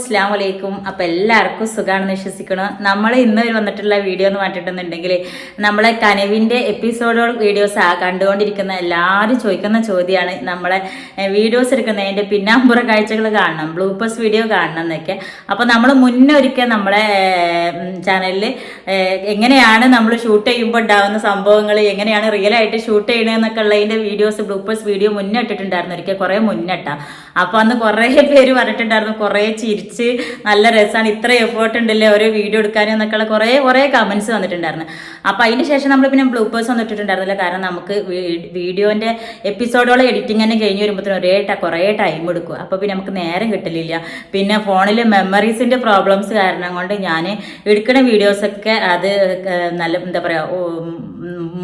അസ്ലാം വലൈക്കും അപ്പം എല്ലാവർക്കും സുഖമാണെന്ന് വിശ്വസിക്കണം നമ്മൾ ഇന്ന് വന്നിട്ടുള്ള വീഡിയോ എന്ന് പറഞ്ഞിട്ടുണ്ടെങ്കിൽ നമ്മളെ കനവിന്റെ എപ്പിസോഡുകൾ വീഡിയോസ് കണ്ടുകൊണ്ടിരിക്കുന്ന എല്ലാവരും ചോദിക്കുന്ന ചോദ്യമാണ്. നമ്മളെ വീഡിയോസ് എടുക്കുന്നതിന്റെ പിന്നാമ്പുറ കാഴ്ചകൾ കാണണം ബ്ലൂപ്പേഴ്സ് വീഡിയോ കാണണം എന്നൊക്കെ. അപ്പോൾ നമ്മൾ മുന്നേ ഒരിക്കൽ നമ്മളെ ചാനലിൽ എങ്ങനെയാണ് നമ്മൾ ഷൂട്ട് ചെയ്യുമ്പോൾ ഉണ്ടാകുന്ന സംഭവങ്ങൾ എങ്ങനെയാണ് റിയൽ ആയിട്ട് ഷൂട്ട് ചെയ്യണമെന്നൊക്കെ ഉള്ളതിന്റെ വീഡിയോസ് ബ്ലൂപ്പേഴ്സ് വീഡിയോ മുന്നേ ഇട്ടിട്ടുണ്ടായിരുന്നു. ഒരിക്കൽ കുറേ മുന്നേട്ടാ അപ്പോൾ അന്ന് കുറേ പേര് പറഞ്ഞിട്ടുണ്ടായിരുന്നു കുറേ ചിരിച്ച് നല്ല രസമാണ് ഇത്ര എഫേർട്ട് ഉണ്ടല്ലേ ഓരോ വീഡിയോ എടുക്കാനും എന്നൊക്കെയുള്ള കുറേ കുറേ കമൻസ് വന്നിട്ടുണ്ടായിരുന്നു. അപ്പോൾ അതിന് ശേഷം നമ്മൾ പിന്നെ ബ്ലൂപ്പേഴ്സ് ഒന്നും ഇട്ടിട്ടുണ്ടായിരുന്നില്ല കാരണം നമുക്ക് വീഡിയോന്റെ എപ്പിസോഡുകൾ എഡിറ്റിംഗ് തന്നെ കഴിഞ്ഞ് വരുമ്പോഴത്തേനും ഒരേ ട- കുറേ ടൈം എടുക്കും. അപ്പോൾ പിന്നെ നമുക്ക് നേരം കിട്ടലില്ല. പിന്നെ ഫോണിൽ മെമ്മറീസിന്റെ പ്രോബ്ലംസ് കാരണം കൊണ്ട് ഞാൻ എടുക്കുന്ന വീഡിയോസൊക്കെ അത് നല്ല എന്താ പറയുക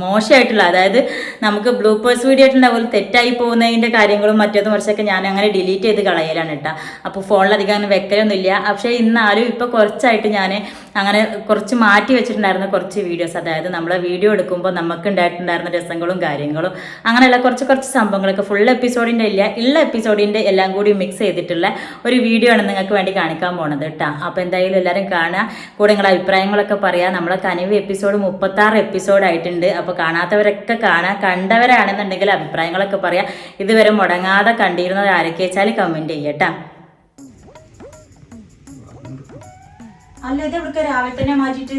മോശമായിട്ടുള്ള അതായത് നമുക്ക് ബ്ലൂപ്പേഴ്സ് വീഡിയോ ആയിട്ടുണ്ടാവും തെറ്റായി പോകുന്നതിന്റെ കാര്യങ്ങളും മറ്റേതും മറിച്ചൊക്കെ ഞാൻ അങ്ങനെ ഡിലീറ്റ് ചെയ്ത് കളയലാണ് കേട്ടോ. അപ്പോൾ ഫോണിലധികം അങ്ങനെ വെക്കലൊന്നുമില്ല. പക്ഷേ ഇന്നാലും ഇപ്പോൾ കുറച്ചായിട്ട് ഞാൻ അങ്ങനെ കുറച്ച് മാറ്റി വെച്ചിട്ടുണ്ടായിരുന്ന കുറച്ച് വീഡിയോസ് അതായത് നമ്മൾ വീഡിയോ എടുക്കുമ്പോൾ നമുക്ക് ഉണ്ടായിട്ടുണ്ടായിരുന്ന രസങ്ങളും കാര്യങ്ങളും അങ്ങനെയുള്ള കുറച്ച് കുറച്ച് സംഭവങ്ങളൊക്കെ ഫുൾ എപ്പിസോഡിന്റെ ഇല്ല ഉള്ള എപ്പിസോഡിന്റെ എല്ലാം കൂടി മിക്സ് ചെയ്തിട്ടുള്ള ഒരു വീഡിയോ ആണ് നിങ്ങൾക്ക് വേണ്ടി കാണിക്കാൻ പോണത് കേട്ടോ അപ്പോൾ എന്തായാലും എല്ലാവരും കാണുക കൂടെ നിങ്ങളുടെ അഭിപ്രായങ്ങളൊക്കെ പറയാം. നമ്മളെ കനിവ് എപ്പിസോഡ് മുപ്പത്താറ് എപ്പിസോഡ് ആയിട്ടുണ്ട്. അപ്പോൾ കാണാത്തവരൊക്കെ കാണുക കണ്ടവരാണെന്നുണ്ടെങ്കിൽ അഭിപ്രായങ്ങളൊക്കെ പറയാം. ഇതുവരെ മുടങ്ങാതെ കണ്ടിരുന്നത് ആരൊക്കെ വെച്ചാൽ കമന്റ് ചെയ്യട്ടാ അല്ല ഇത് എവിടെ രാവിലെ തന്നെ മാറ്റിട്ട്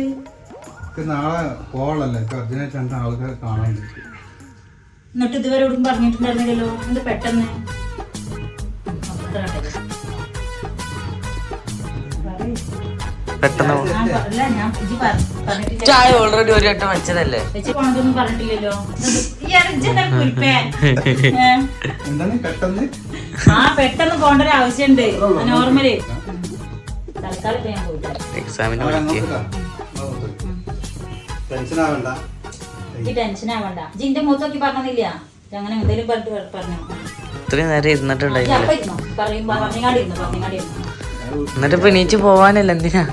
നാളെ പോളല്ലേ അർജുനായിട്ട് രണ്ട് ആൾക്കാർ കാണാൻ എന്നിട്ട് ഇതുവരെ എവിടും പറഞ്ഞിട്ടുണ്ടായിരുന്നില്ലല്ലോ? എന്ത് പെട്ടെന്ന്? പെട്ടെന്ന് ചായ ഓൾറെഡി ഒരു വട്ടം വെച്ചതല്ലേ? പറഞ്ഞിട്ടില്ലല്ലോ. ഇത് ഈ അർജുന കുരിപ്പേ ഏ? എന്താണ് പെട്ടെന്ന്? ആ പെട്ടെന്ന് പോണ്ട ഒരു ആവശ്യമുണ്ട്. നോർമൽ. എക്സാമിന് ജിന്റെ പറഞ്ഞില്ല? അങ്ങനെ എന്തെങ്കിലും പറഞ്ഞോ ഇത്രയും നേരം ഇരുന്നിട്ടുണ്ടായിരുന്നു എന്നിട്ട് ഇപ്പൊ എണീച്ച് പോവാനല്ല എന്തിനാ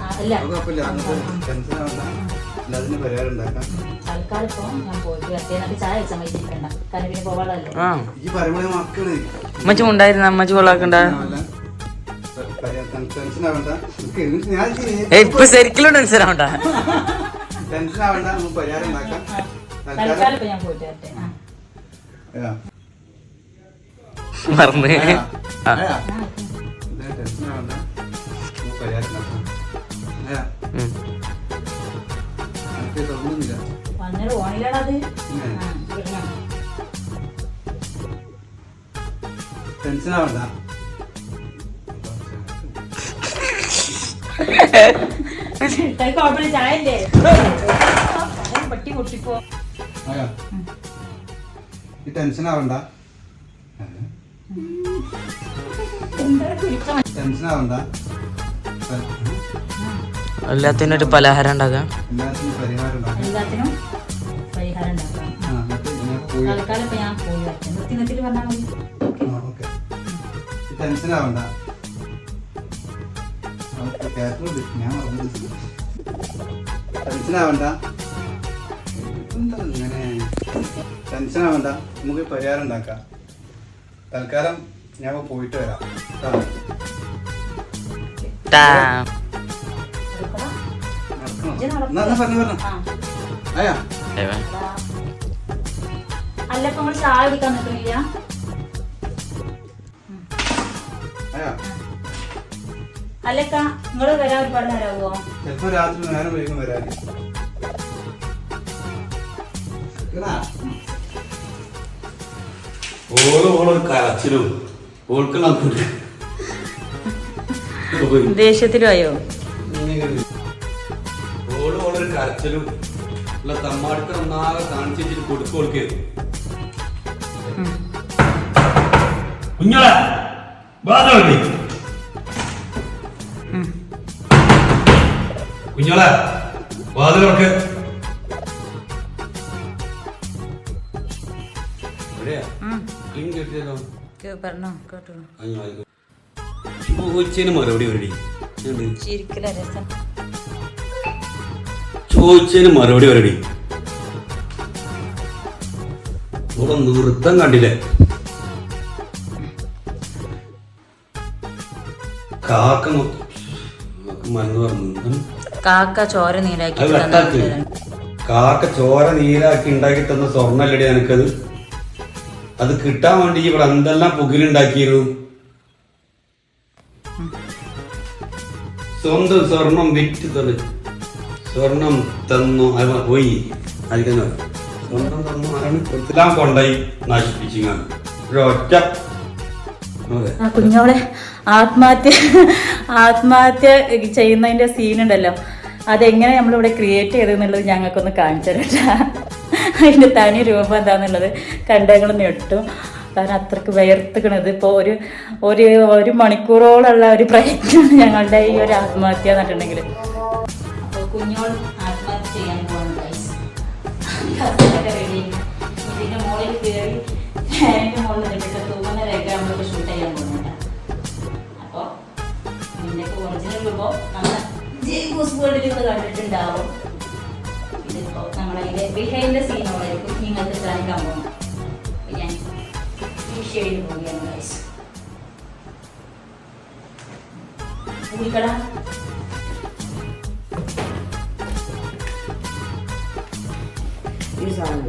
അമ്മച്ചി ഉണ്ടായിരുന്ന അമ്മച്ചി കൊള്ളാക്കണ്ട? ഇപ്പൊ ശരിക്കും ടെൻഷൻ ആവണ്ട. ടെൻഷൻ ആവണ്ട നമുക്ക് പരിഹാരം ഉണ്ടാക്കാം. മറന്ന്. ടെൻഷൻ ആവണ്ട. നമുക്ക് പരിഹാരം ഉണ്ടാക്കാം. തോന്നുന്നില്ല. ടെൻഷൻ ആവണ്ട. ഈ ടെൻഷൻ ആവണ്ട. എന്താ കുരിച്ച ടെൻഷൻ ആവണ്ട. എല്ലാത്തിനും ഒരു പലഹാരം ഉണ്ടാക്കാം. എല്ലാത്തിനും പരിഹാരം ഉണ്ടാക്കാം. എല്ലാത്തിനും പരിഹാരം ഉണ്ടാക്കാം. ഞാൻ പോയി. തൽക്കാലം ഇപ്പൊ ഞാൻ പോയി നിർത്തി നിർത്തിട്ട് പറഞ്ഞാൽ മതി. ഓക്കേ. ഈ ടെൻഷൻ ആവണ്ട. കേട്ടിട്ടുണ്ട്. ഞാൻ മറന്നത്. ടെൻഷൻ ആവണ്ട എന്താ ഇങ്ങനെ? ടെൻഷനാവണ്ട. നമുക്ക് പരിഹാരം ഉണ്ടാക്കാം. തൽക്കാലം ഞാൻ പോയിട്ട് വരാം. പറഞ്ഞു പറഞ്ഞു. എടാ. അല്ല ഇപ്പൊ ചായ കുടിക്കാൻ നിൽക്കുന്നില്ല. ആയാ? അല്ലക്ക നിങ്ങൾ വരാൻ ഒരുപാട് നേരമാവോ ചിലപ്പോ രാത്രി നേരം വൈകും വരാൻ ഓൾ ഓളൊരു കരച്ചിലും ഓൾക്കുള്ള ദേഷ്യത്തിലായോ ഓൾ ഓളൊരു കരച്ചിലും ഉള്ള തമ്മാടിക്ക് ഒന്നാകെ കാണിച്ചു വെച്ചിട്ട് കൊടുക്കോൾക്ക് കുഞ്ഞോളെ കുഞ്ഞോളെ വാതിലൊക്കെ ചോദിച്ചതിന് മറുപടി രസം. ചോദിച്ചതിന് മറുപടി വരടി ഇവിടെ നൃത്തം കണ്ടില്ലേ? കാക്ക മരുന്ന് പറഞ്ഞു. കാക്ക ചോര നീരാക്കി കാക്ക ചോര നീരാക്കി ഉണ്ടാക്കി തന്ന സ്വർണല്ലടി എനിക്കത് അത് കിട്ടാൻ വേണ്ടി ഇവിടെ എന്തെല്ലാം പുകിലുണ്ടാക്കിയിരുന്നു. സ്വന്തം സ്വർണം വിറ്റ് തന്ന്. സ്വർണം തന്നു. പോയി. അതിന് സ്വന്തം തന്നു ആരാണ്? കൊടുത്തില്ലാൻ കൊണ്ടായി നശിപ്പിച്ചിങ്ങാണ് ഒരൊറ്റ. കുഞ്ഞോളെ ആത്മഹത്യ ആത്മഹത്യ ചെയ്യുന്നതിന്റെ സീൻ ഉണ്ടല്ലോ. അതെങ്ങനെ നമ്മളിവിടെ ക്രിയേറ്റ് ചെയ്തെന്നുള്ളത് ഞങ്ങൾക്കൊന്ന് കാണിച്ചു തരട്ടാ അതിന്റെ തനി രൂപം എന്താണെന്നുള്ളത് കണ്ടങ്ങൾ ഞെട്ടും. കാരണം അത്രയ്ക്ക് വിയർത്തുക്കണത്. ഇപ്പോൾ ഒരു ഒരു ഒരു മണിക്കൂറോളമുള്ള ഒരു പ്രയത്നമാണ് ഞങ്ങളുടെ ഈ ഒരു ആത്മഹത്യ എന്നിട്ടുണ്ടെങ്കിൽ അപ്പോൾ കുഞ്ഞോൾ ആത്മഹത്യ ചെയ്യാൻ ഷൂട്ട് ചെയ്യാൻ പോകുന്നുണ്ട് അപ്പോൾ ഒറിജിനൽ രൂപം നമ്മൾ ജേഗൂസ് വേൾഡിൽ നിങ്ങൾ കണ്ടിട്ടുണ്ടാവും. ഇതിപ്പോ നമ്മളതിന്റെ ബിഹൈൻഡ് സീനോടായിരിക്കും നിങ്ങൾക്ക് കാണിക്കാൻ പോകുന്നത് ഞാൻ ഈഷ്യയിൽ പോവുകയാണ് കുടിക്കടാ ഈ സാധനം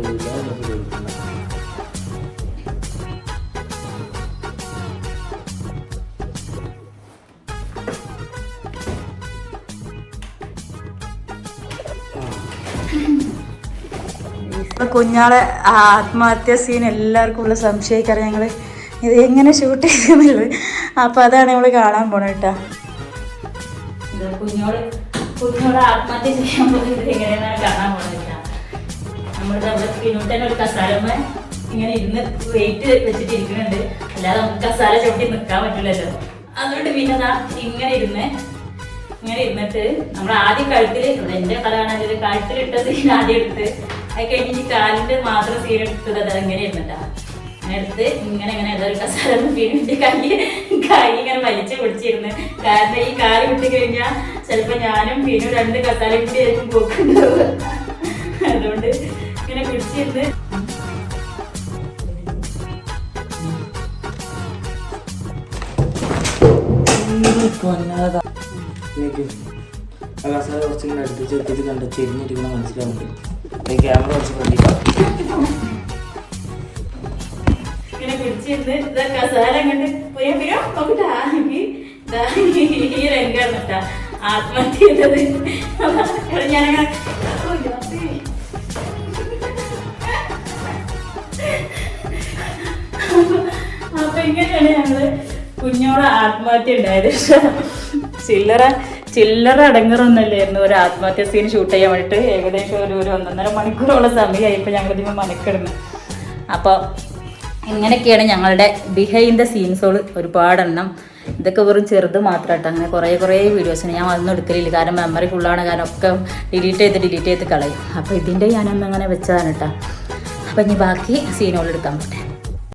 ഇപ്പൊ കുഞ്ഞാളെ ആത്മഹത്യ സീൻ എല്ലാവർക്കും ഉള്ള സംശയിക്കാറ് ഞങ്ങൾ. ഇത് എങ്ങനെ ഷൂട്ട് ചെയ്തെന്നുള്ളത് അപ്പൊ അതാണ് നമ്മൾ കാണാൻ പോണ കേട്ടാ. കുഞ്ഞോട് കുഞ്ഞോട് ആത്മഹത്യ ചെയ്യാൻ പോകുന്നത് എങ്ങനെയാണ് കാണാൻ പോണ കേട്ടാ. നമ്മുടെ അവിടെ പിന്നോട്ടന്നെ ഒരു കസാരമ്മ ഇങ്ങനെ ഇരുന്ന് വെയിറ്റ് വെച്ചിട്ട് ഇരിക്കുന്നുണ്ട് അല്ലാതെ നമുക്ക് കസാല ചവിട്ടി നിൽക്കാൻ പറ്റില്ലല്ലോ അതുകൊണ്ട് പിന്നെ ഇങ്ങനെ ഇരുന്ന് ഇങ്ങനെ ഇരുന്നിട്ട് നമ്മൾ ആദ്യം കഴുത്തിൽ എന്റെ കാണാൻ കഴുത്തിലിട്ട സീൻ ആദ്യം എടുത്ത് അത് കഴിഞ്ഞ് കാലിന്റെ മാത്രം സീൻ എടുത്തത് അത് അങ്ങനെ ഇരുന്നിട്ടാ. എടുത്ത് ഇങ്ങനെ ഇങ്ങനെ ഏതോ ഒരു കസാര പിന്നെ കൈ കൈ ഇങ്ങനെ വലിച്ചു പിടിച്ചിരുന്ന്. കാരണം ഈ കാൽ വിട്ട് കഴിഞ്ഞാൽ ചിലപ്പോ ഞാനും വീണു രണ്ട് കസാല കൂടി ആയിരിക്കും പോക്കുണ്ടാവുക. അതുകൊണ്ട് ഇങ്ങനെ പിടിച്ചിരുന്ന്. കസാല കുറച്ചിങ്ങനെ അടുപ്പിച്ച് എടുത്തിട്ട് കണ്ട ചെരിഞ്ഞിരിക്കണം മനസ്സിലാവുന്നുണ്ട്. ക്യാമറ കുറച്ച് ശ്രദ്ധിക്കാം കണ്ട്. ആത്മഹത്യ ചെയ്തത്. ഞാനങ്ങനെ. അപ്പൊ ഇങ്ങനെയാണ് ഞങ്ങൾ കുഞ്ഞോടെ ആത്മഹത്യ ഉണ്ടായത്. ചില്ലറ ചില്ലറ അടങ്ങറൊന്നുമില്ലായിരുന്നു ഒരു ആത്മഹത്യ സീൻ ഷൂട്ട് ചെയ്യാൻ വേണ്ടിയിട്ട് ഏകദേശം ഒരു ഒരു ഒന്നൊന്നര മണിക്കൂറോളം സമയമായി ഇപ്പൊ ഞങ്ങൾ ഇതിന് മനക്കിടുന്നു അപ്പോൾ ഇങ്ങനെയൊക്കെയാണ് ഞങ്ങളുടെ ബിഹൈൻഡ് ദ സീൻസുകൾ ഒരുപാടെണ്ണം. ഇതൊക്കെ വെറും ചെറുത് മാത്രം കേട്ടോ അങ്ങനെ കുറേ കുറേ വീഡിയോസിന് ഞാൻ അതൊന്നും എടുക്കലില്ല. കാരണം മെമ്മറി ഫുള്ളാണ് കാരണം ഒക്കെ ഡിലീറ്റ് ചെയ്ത് ഡിലീറ്റ് ചെയ്ത് കളയും. അപ്പോൾ ഇതിന്റെ ഞാനൊന്നും അങ്ങനെ വെച്ചതാണ് കേട്ടോ അപ്പോൾ ഇനി ബാക്കി സീനുകൾ എടുക്കാൻ പറ്റേ